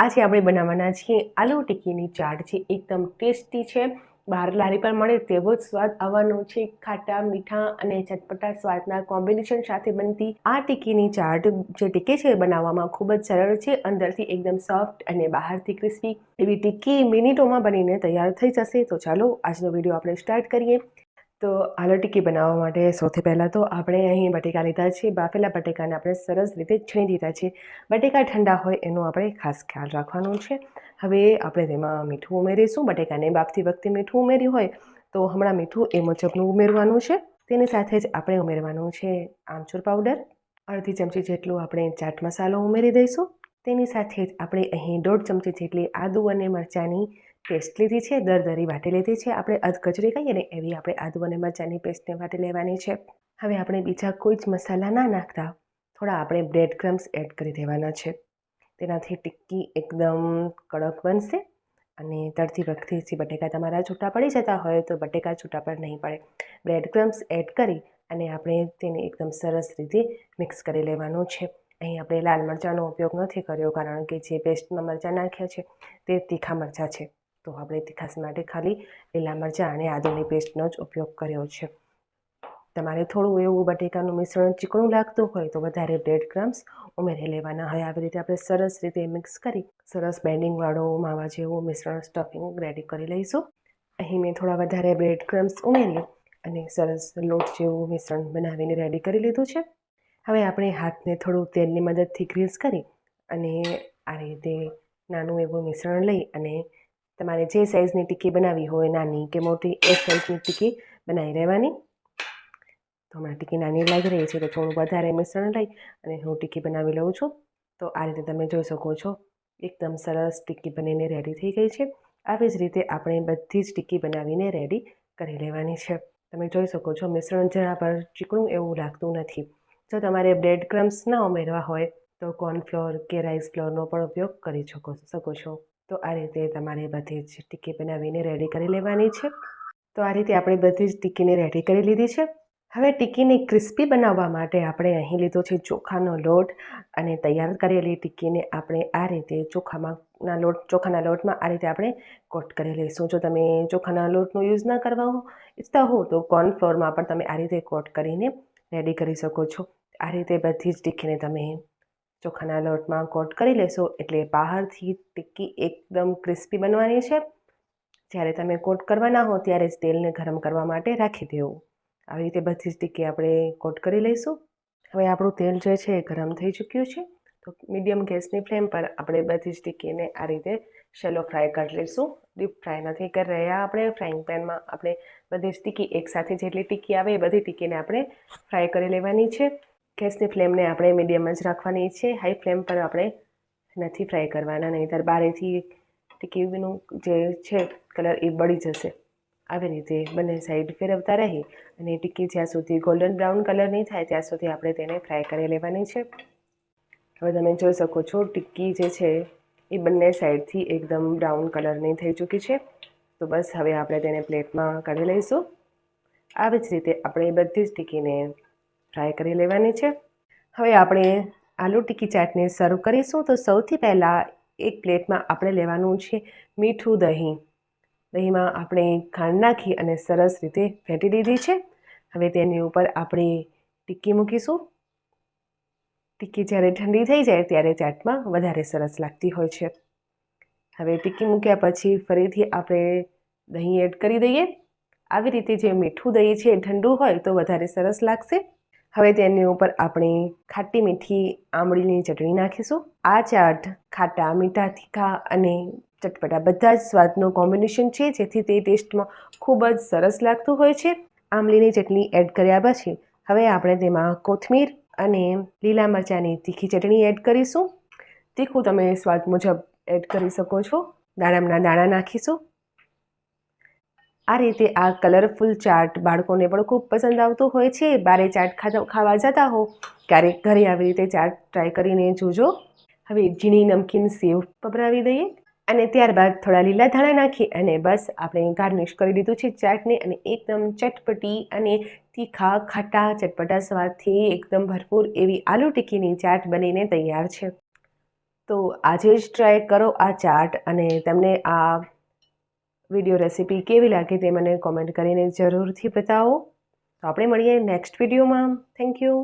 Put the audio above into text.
આજે આપણે બનાવવાના છીએ આલુ ટિક્કીની ચાટ. છે એકદમ ટેસ્ટી છે. બહાર લારી પર મળે તેવો જ સ્વાદ આવવાનો છે. ખાટા, મીઠા અને ચટપટા સ્વાદના કોમ્બિનેશન સાથે બનતી આ ટિક્કીની ચાટ જે ટીકે છે બનાવવામાં ખૂબ જ સરળ છે. અંદરથી એકદમ સોફ્ટ અને બહારથી ક્રિસ્પી એવી ટિક્કી મિનિટોમાં બનીને તૈયાર થઈ જશે. તો ચાલો, આજનો વીડિયો આપણે સ્ટાર્ટ કરીએ. તો આલુ ટિક્કી બનાવવા માટે સૌથી પહેલાં તો આપણે અહીં બટેકા લીધા છે. બાફેલા બટેકાને આપણે સરસ રીતે છીણી દીધા છે. બટેકા ઠંડા હોય એનો આપણે ખાસ ખ્યાલ રાખવાનો છે. હવે આપણે તેમાં મીઠું ઉમેરીશું. બટેકાને બાફતી વખતે મીઠું ઉમેર્યું હોય તો હમણાં મીઠું એ મુજબનું ઉમેરવાનું છે. તેની સાથે જ આપણે ઉમેરવાનું છે આમચૂર પાવડર. અડધી ચમચી જેટલું આપણે ચાટ મસાલો ઉમેરી દઈશું. તેની સાથે જ આપણે અહીં દોઢ ચમચી જેટલી આદુ અને મરચાંની પેસ્ટ લીધી છે દરદરી વાટી લીધી છે. આપણે અધકચરી કહીએ ને એવી આપણે આદુ અને મરચાંની પેસ્ટને વાટી લેવાની છે. હવે આપણે બીજા કોઈ જ મસાલા ના નાખતા, થોડા આપણે બ્રેડ ક્રમ્સ એડ કરી દેવાના છે. તેનાથી ટિક્કી એકદમ કડક બનશે અને તળતી વખતે બટેકા તમારા છૂટા પડી જતા હોય તો બટેકા છૂટા પર નહીં પડે. બ્રેડ ક્રમ્સ એડ કરી અને આપણે તેને એકદમ સરસ રીતે મિક્સ કરી લેવાનું છે. અહીં આપણે લાલ મરચાંનો ઉપયોગ નથી કર્યો, કારણ કે જે પેસ્ટમાં મરચાં નાખ્યા છે તે તીખા મરચાં છે. તો આપણે તીખાસ માટે ખાલી લીલા મરચાં અને આદુની પેસ્ટનો જ ઉપયોગ કર્યો છે. તમારે થોડું એવું બટેકાનું મિશ્રણ ચીકણું લાગતું હોય તો વધારે બ્રેડ ક્રમ્સ ઉમેરી લેવાના. હોય આવી રીતે આપણે સરસ રીતે મિક્સ કરી સરસ બેન્ડિંગવાળો માવા જેવું મિશ્રણ સ્ટફિંગ રેડી કરી લઈશું. અહીં મેં થોડા વધારે બ્રેડ ક્રમ્સ ઉમેરી અને સરસ લોટ જેવું મિશ્રણ બનાવીને રેડી કરી લીધું છે. હવે આપણે હાથને થોડું તેલની મદદથી ગ્રીસ કરી અને આ રીતે નાનું એવું મિશ્રણ લઈ અને તમારે જે સાઇઝની ટીકી બનાવવી હોય, નાની કે મોટી, એ સાઇઝની ટીકી બનાવી લેવાની તો હમણાં ટીકી નાની લાગી રહી છે, તો થોડું વધારે મિશ્રણ લઈ અને હું ટીકી બનાવી લઉં છું. તો આ રીતે તમે જોઈ શકો છો, એકદમ સરસ ટીકી બનીને રેડી થઈ ગઈ છે. આવી જ રીતે આપણે બધી જ ટીકી બનાવીને રેડી કરી લેવાની છે. તમે જોઈ શકો છો, મિશ્રણ જરા પર ચીકણું એવું લાગતું નથી. જો તમારે બ્રેડ ક્રમ્સ ના ઉમેરવા હોય, તો કોર્નફ્લોર કે રાઈસ ફ્લોરનો પણ ઉપયોગ કરી શકો શકો છો. તો આ રીતે તમારે બધી જ ટીકી બનાવીને રેડી કરી લેવાની છે. તો આ રીતે આપણે બધી જ ટીકીને રેડી કરી લીધી છે. હવે ટીકીને ક્રિસ્પી બનાવવા માટે આપણે અહીં લીધો છે ચોખાનો લોટ અને તૈયાર કરેલી ટીકીને આપણે આ રીતે ચોખામાં લોટ, ચોખાના લોટમાં આ રીતે આપણે કોટ કરી લઈશું. જો તમે ચોખાના લોટનો યુઝ ના કરવા ઈચ્છતા હો તો કોર્નફ્લોરમાં પણ તમે આ રીતે કોટ કરીને રેડી કરી શકો છો. આ રીતે બધી જ ટીકીને તમે ચોખાના લોટમાં કોટ કરી લેશો એટલે બહારથી ટિક્કી એકદમ ક્રિસ્પી બનવાની છે. જ્યારે તમે કોટ કરવાના હો ત્યારે જ તેલને ગરમ કરવા માટે રાખી દેવું. આવી રીતે બધી જ ટિક્કી આપણે કોટ કરી લઈશું. હવે આપણું તેલ જે છે એ ગરમ થઈ ચૂક્યું છે. તો મીડિયમ ગેસની ફ્લેમ પર આપણે બધી જ ટિક્કીને આ રીતે શેલો ફ્રાય કરી લઈશું. ડીપ ફ્રાય નથી કરી રહ્યા આપણે. ફ્રાઈંગ પેનમાં આપણે બધી જ ટિક્કી એકસાથે જેટલી ટિક્કી આવે એ બધી ટિક્કીને આપણે ફ્રાય કરી લેવાની છે. ગેસની ફ્લેમને આપણે મીડિયમ જ રાખવાની છે. હાઈ ફ્લેમ પર આપણે નથી ફ્રાય કરવાના, નહીંતર બારેથી ટીકીનું જે છે કલર એ બળી જશે. આવી રીતે બંને સાઈડ ફેરવતા રહી અને ટીકી જ્યાં સુધી ગોલ્ડન બ્રાઉન કલર નહીં થાય ત્યાં સુધી આપણે તેને ફ્રાય કરી લેવાની છે. હવે તમે જોઈ શકો છો ટિક્કી જે છે એ બંને સાઈડથી એકદમ બ્રાઉન કલરની થઈ ચૂકી છે. તો બસ હવે આપણે તેને પ્લેટમાં કાઢી લઈશું. આવી જ રીતે આપણે બધી જ ટિક્કીને ફ્રાય કરી લેવાની છે. હવે આપણે આલુ ટિક્કી ચાટને સર્વ કરીશું. તો સૌથી પહેલાં એક પ્લેટમાં આપણે લેવાનું છે મીઠું દહીં. દહીંમાં આપણે ખાંડ નાખી અને સરસ રીતે ફેંટી દીધી છે. હવે તેની ઉપર આપણે ટિક્કી મૂકીશું. ટિક્કી જ્યારે ઠંડી થઈ જાય ત્યારે ચાટમાં વધારે સરસ લાગતી હોય છે. હવે ટિક્કી મૂક્યા પછી ફરીથી આપણે દહીં એડ કરી દઈએ. આવી રીતે જે મીઠું દહીં છે ઠંડુ હોય તો વધારે સરસ લાગશે. હવે તેની ઉપર આપણે ખાટી મીઠી આંબળીની ચટણી નાખીશું. આ ચાટ ખાટા મીઠા, તીખા અને ચટપટા બધા જ સ્વાદનું કોમ્બિનેશન છે, જેથી તે ટેસ્ટમાં ખૂબ જ સરસ લાગતું હોય છે. આમલીની ચટણી એડ કર્યા પછી હવે આપણે તેમાં કોથમીર અને લીલા મરચાંની તીખી ચટણી એડ કરીશું. તીખું તમે સ્વાદ મુજબ એડ કરી શકો છો. દાડમના દાણા નાખીશું. આ રીતે આ કલરફુલ ચાટ બાળકોને પણ ખૂબ પસંદ આવતું હોય છે. બારે ચાટ ખાવા જતા હો. ક્યારેક ઘરે આવી રીતે ચાટ ટ્રાય કરીને જોજો. હવે ઝીણી નમકીન સેવ પભરાવી દઈએ અને ત્યારબાદ થોડા લીલા ધાણા નાખી અને બસ આપણે ગાર્નિશ કરી દીધું છે ચાટને અને એકદમ ચટપટી અને તીખા, ખાટા, ચટપટા સ્વાદથી એકદમ ભરપૂર એવી આલુ ટિક્કીની ચાટ બનીને તૈયાર છે. તો આજે જ ટ્રાય કરો આ ચાટ અને તમને આ વીડિયો રેસીપી કેવી લાગી તે મને કોમેન્ટ કરીને જરૂરથી બતાવો. તો આપણે મળીએ નેક્સ્ટ વિડીયોમાં થેન્ક યુ